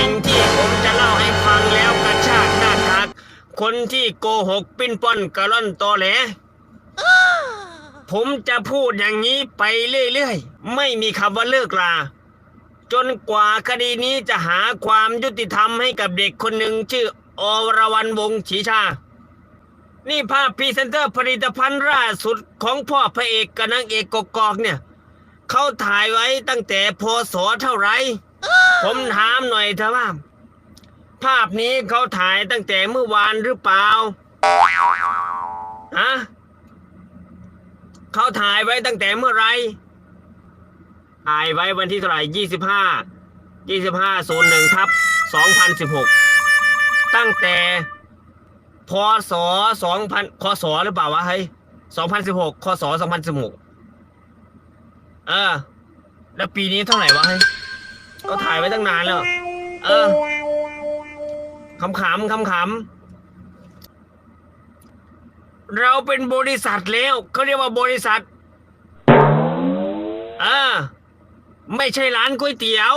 สิ่งที่ผมจะเล่าให้ฟังแล้วกระชากหน้าทัก คนที่โกหกปิ้นป้อนกระล่อนตอแหลผมจะพูดอย่างนี้ไปเรื่อยๆ ไม่มีคำว่าเลิกลา จนกว่าคดีนี้จะหาความยุติธรรมให้กับเด็กคนหนึ่งชื่ออรวรรณวงศ์ฉีชา นี่ภาพพรีเซนเตอร์ผลิตภัณฑ์ล่าสุดของพ่อพระเอกกับนางเอกกอกเนี่ย เขาถ่ายไว้ตั้งแต่พศเท่าไหร่ ผมถามหน่อยเถอะว่า ภาพนี้เขาถ่ายตั้งแต่เมื่อวานหรือเปล่าฮะเขาถ่ายไว้ตั้งแต่เมื่อไรถ่ายไว้วันที่เท่าไหร่ยี่สิบห้ายี่สิบห้าศูนย์หนึ่งทับสองพันสิบหกตั้งแต่พศสองพันคศหรือเปล่าวะเฮ้ยสองพันสิบหกคศสองพันสิบหกเออ แล้วปีนี้เท่าไหร่วะเฮ้ย ก็ถ่ายไว้ตั้งนานแล้ว เออขำขำขำขำเราเป็นบริษัทแล้วเขาเรียกว่าบริษัทเออไม่ใช่ร้านก๋วยเตี๋ยว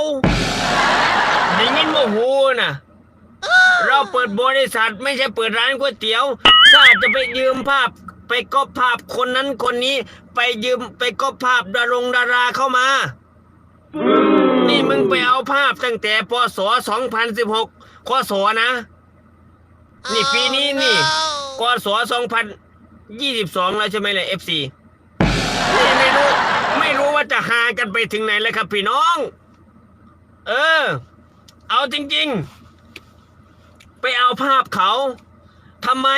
ได้ยินโมโหนะเราเปิดบริษัทไม่ใช่เปิดร้านก๋วยเตี๋ยวถ้าจะไปยืมภาพ ไปก๊อปภาพคนนั้นคนนี้ ไปยืมไปก๊อปภาพดารงดาราเข้ามา นี่มึงไปเอาภาพตั้งแต่พศ2016คศนะ นี่ปีนี้นี่กศ2022แล้วใช่ไหมเลย FC นี่ไม่รู้ ไม่รู้ว่าจะหากันไปถึงไหนเลยครับพี่น้อง เออ เอาจริง ๆ ไปเอาภาพเขาทำไม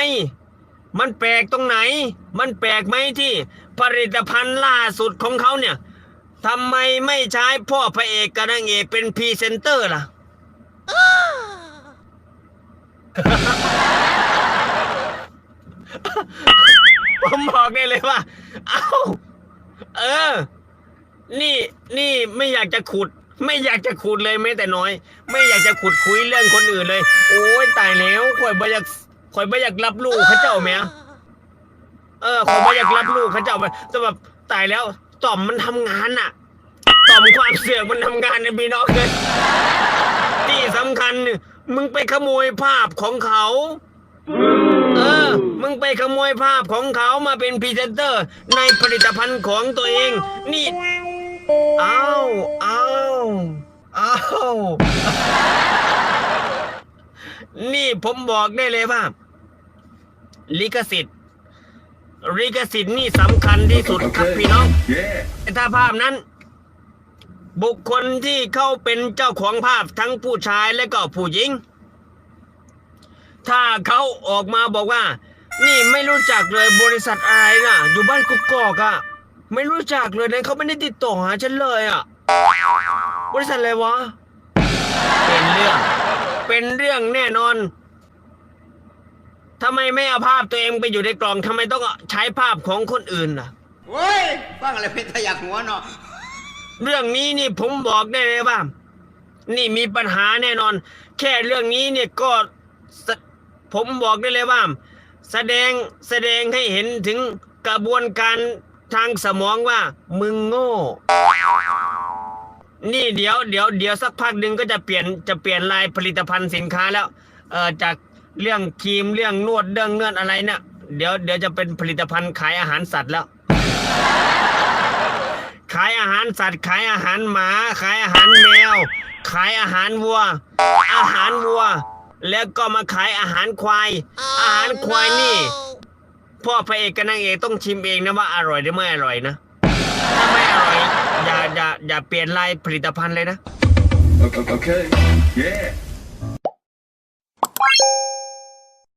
มันแปลกตรงไหน มันแปลกไหมที่ผลิตภัณฑ์ล่าสุดของเขาเนี่ย ทำไมไม่ใช้พ่อพระเอกกับนางเอกเป็นพรีเซนเตอร์ล่ะ ผมบอกได้เลยว่า เอ้า เออ นี่นี่ไม่อยากจะขุด ไม่อยากจะขุดเลยแม้แต่น้อย ไม่อยากจะขุดคุยเรื่องคนอื่นเลย โอ้ยตายแล้วข่อยบ่อยากข่อยบ่อยากรับลูกเขาเจ้าแหม่เออข่อยบ่อยากรับลูกเขาเจ้าไปแต่แบบตายแล้ว ต่อมมันทำงานน่ะต่อมความเสือกมันทำงานในพี่น้องเลยที่สำคัญ มึงไปขโมยภาพของเขา เออ มึงไปขโมยภาพของเขามาเป็นพรีเซนเตอร์ ในผลิตภัณฑ์ของตัวเอง นี่ อ้าวอ้าวอ้าวนี่ผมบอกได้เลยว่า ลิขสิทธิ์ ลิขสิทธิ์นี่สำคัญที่สุดครับพี่น้อง Yeah. ถ้าภาพนั้น บุคคลที่เข้าเป็นเจ้าของภาพทั้งผู้ชายและก็ผู้หญิง ถ้าเขาออกมาบอกว่า นี่ไม่รู้จักเลยบริษัทอะไรน่ะ อยู่บ้านกุกกอกอะไม่รู้จักเลยนะเขาไม่ได้ติดต่อหาฉันเลยอะบริษัทอะไรวะ เป็นเรื่อง เป็นเรื่องแน่นอน ทำไมไม่เอาภาพตัวเองไปอยู่ในกล่องทำไมต้องใช้ภาพของคนอื่นน่ะ เว้ยฟังอะไรเป็นทะยักหัวเนาะเรื่องนี้นี่ผมบอกได้เลยว่า นี่มีปัญหาแน่นอน แค่เรื่องนี้เนี่ยก็สผมบอกได้เลยว่า แสดงแสดงให้เห็นถึงกระบวนการทางสมองว่า มึงโง่ นี่เดี๋ยวเดี๋ยวเดี๋ยวสักพักหนึ่งก็จะเปลี่ยนจะเปลี่ยนลายผลิตภัณฑ์สินค้าแล้ว เออจาก เรื่องครีมเรื่องนวดเรื่องเงื่อนอะไรเนี่ยเดี๋ยวเดี๋ยวจะเป็นผลิตภัณฑ์ขายอาหารสัตว์แล้ว ขายอาหารสัตว์ ขายอาหารหมา ขายอาหารแมว ขายอาหารวัว อาหารวัว แล้วก็มาขายอาหารควาย อาหารควายนี่พ่อพระเอกกับนางเอกต้องชิมเองนะว่าอร่อยหรือไม่อร่อยนะถ้าไม่อร่อยอย่าอย่าอย่าเปลี่ยนลายผลิตภัณฑ์เลยนะ Okay. okay. Yeah.